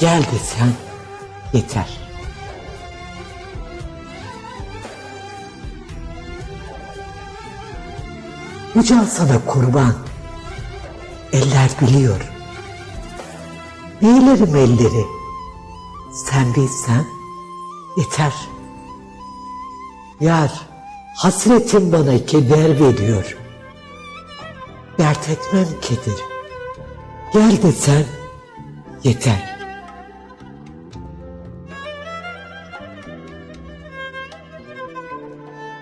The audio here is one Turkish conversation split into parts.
Gel desen yeter. Bu can sana kurban. Eller biliyor. Neylerim elleri. Sen bilsen yeter. Yar, hasretin bana keder veriyor. Dert etmem kedir. Gel desen yeter.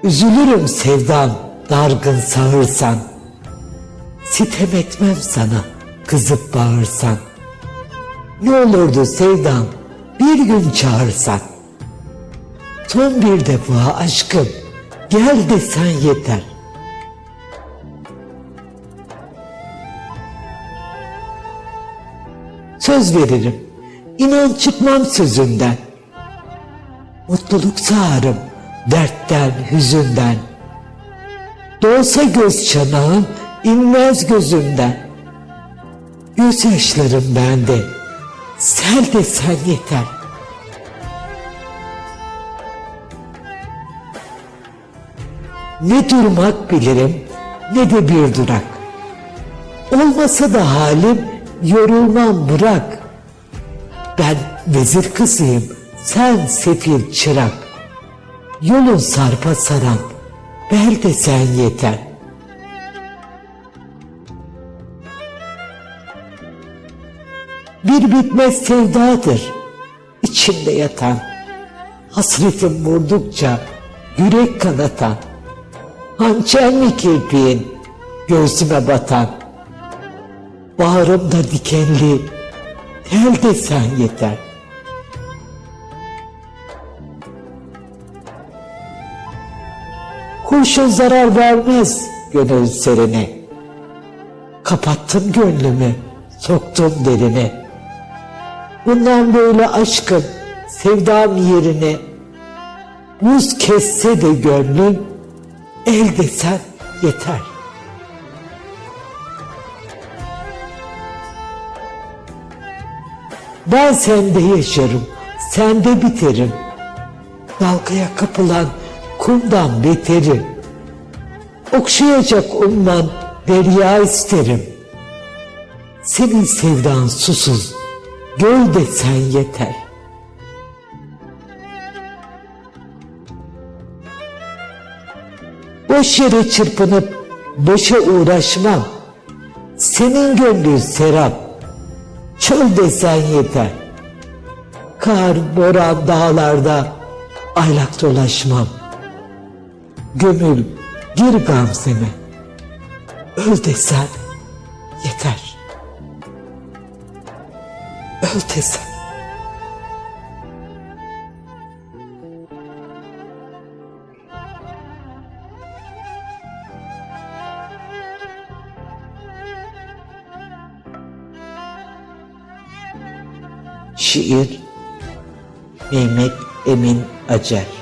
Üzülürüm sevdam dargın sağırsan. Sitem etmem sana kızıp bağırsan. Ne olurdu sevdam bir gün çağırsan. Son bir defa aşkım gel desen yeter. Söz veririm inan çıkmam sözünden. Mutluluk sağarım dertten hüzünden. Doğsa göz çanağım inmez gözümden. Gözyaşlarım bende. Sel de sen yeter. Ne durmak bilirim ne de bir durak. Olmasa da halim yorulmam bırak. Ben vezir kızıyım sen sefil çırak. Yolun sarpa saran bel de sen yeter. Bir bitmez sevdadır içimde yatan. Hasretim vurdukça yürek kanatan. Hançer mi kirpiğin göğsüme batan. Bağrımda dikenli tel de sen yeter. Kurşun zarar vermez gönül serine. Kapattım gönlümü, soktum derine. Bundan böyle aşkım, sevdam yerine. Buz kesse de gönlüm, el desen yeter. Ben sende yaşarım, sende biterim. Dalgaya kapılan kumdan beterim. Okşayacak umman derya isterim. Senin sevdan susuz, göl de sen yeter. Boş yere çırpınıp boşa uğraşmam. Senin gönlün serap, çöl desen yeter. Kar, boran dağlarda aylak dolaşmam. Gönül gir gamzeme, öl desen yeter. Öl desen. Şiir Mehmet Emin Acar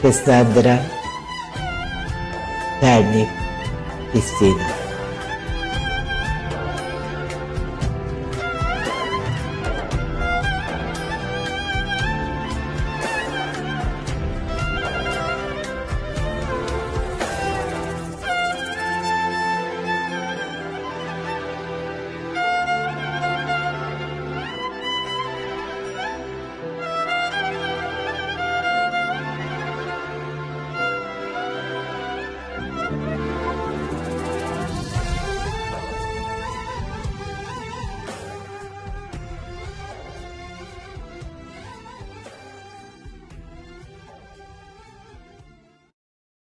Seslendiren Pernik Kristina